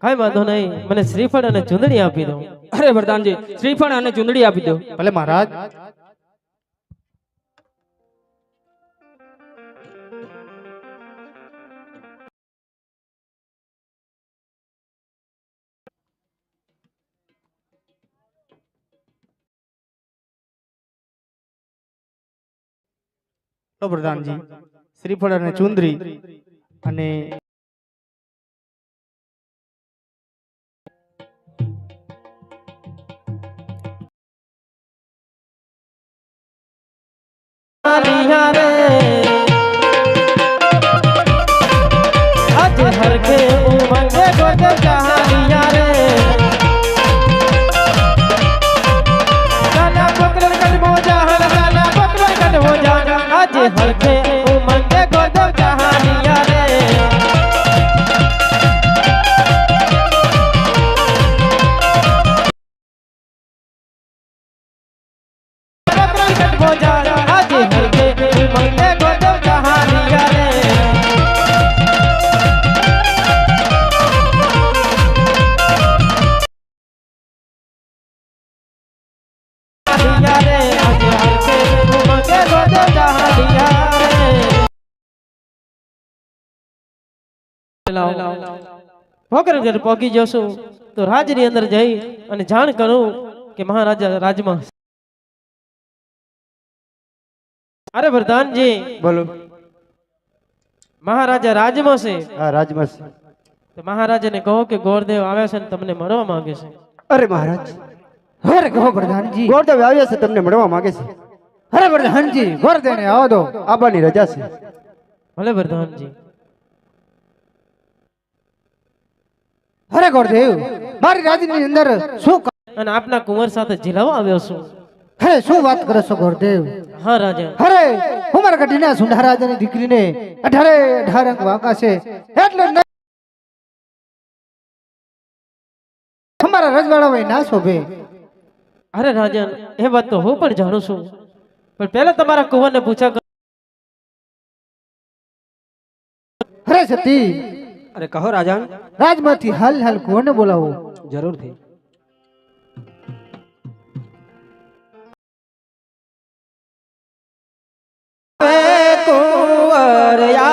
કાંઈ વાંધો નહીં. મને શ્રીફળ અને ચુંદડી આપી દો. અરે વરદાનજી શ્રીફળ અને ચુંદડી આપી દો. ભલે મહારાજ. પ્રધાનજી શ્રીફળ અને ચુંદરી અને হরি হরে વગર જ્યારે પહોંચી જશું તો રાજની અંદર જઈ અને જાણ કરું કે મહારાજા રાજમાં અરે વરદાનજી બોલો. મહારાજા રાજમાં છે. હા રાજમસ તો મહારાજાને કહો કે ગોરદેવ આવ્યા છે ને તમને મળવા માંગે છે. અરે મહારાજ. અરે કહો પ્રધાનજી ગોરદેવ આવ્યા છે તમને મળવા માંગે છે. અરે પ્રધાનજી ગોરદેવને આવો દો. આબાની રજા છે. ભલે પ્રધાનજી અરે ગોરદેવ મારી રાજની અંદર શું અને આપના કુંવર સાથે ઝીલાવા આવ્યો છું. અરે શું વાત કરો છો ગોરદેવ હા રાજા. અરે મારા કઢીના સુંઢા રાજાની દીકરીને અઢારે અઢાર અંક વાંકા છે. એટલે ન- તમારા રજવાડામાં ના શોભે. અરે રાજન એ વાત તો હું પણ જાણું છું. પણ પહેલા તમારા કુંવરને પૂછા અરે સતી અરે કહો રાજા રાજમાંથી હાલ હાલ કોને બોલાવો જરૂરથી કુંવર આવજો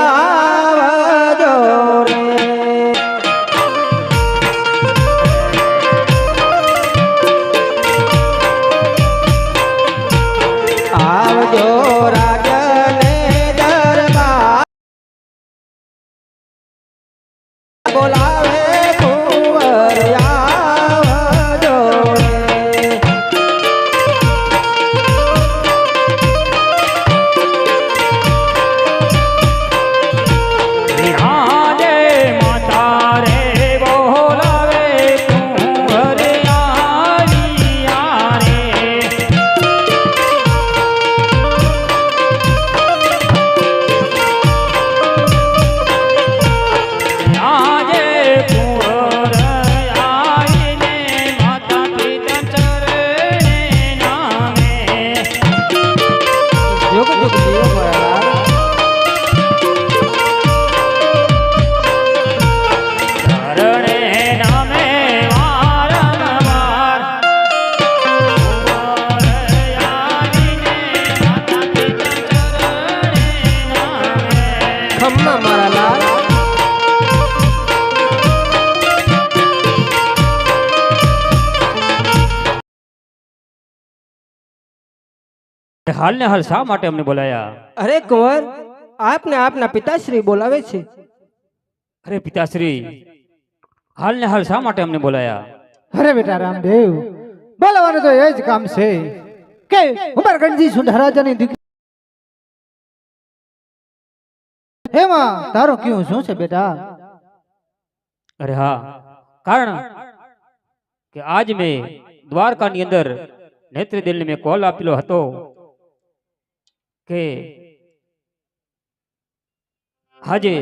હાલ ને હાલ શા માટે અમને બોલાયા? અરે કુંવર આપને આપના પિતાશ્રી બોલાવે છે. અરે પિતાશ્રી હાલ ને હાલ શા માટે અમને બોલાયા? અરે બેટા રામદેવ બોલાવાનું તો એ જ કામ છે કે ઉમરગંજી સુંઢા દીકરી એમાં તારો કયું શું છે બેટા? અરે હા કારણ કે આજ મેં દ્વારકાની અંદર નેત્રદિલને મેં કોલ આપેલો હતો. કે આજે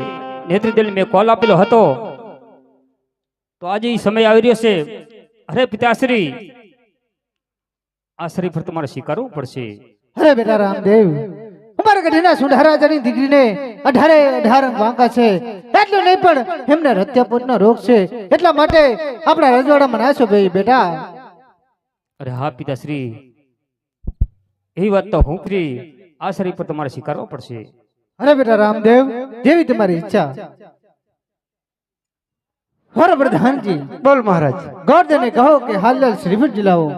નેત્રદિલ મેં કોલ આપેલો હતો. તો આજે સમય આવી રહ્યો છે. અરે પિતાશ્રી આ પર તમારે સ્વીકારવું પડશે. અરે બેટા રામદેવ અમારા ગઢીના સુંઢા દીકરીને અઢારે અઢાર વાંકા છે. એટલું નહીં પણ એમને હત્યાપોતનો રોગ છે. એટલા માટે આપણા રજવાડામાં નાશો ભાઈ બેટા. અરે હા પિતાશ્રી એ વાત તો હું ફ્રી આ શરીર પર તમારે સ્વીકારવો પડશે. અરે બેટા રામદેવ જેવી તમારી ઈચ્છા. હર પ્રધાનજી બોલ મહારાજ. ગોર્ધને કહો કે હાલ શ્રીફળ જલાવો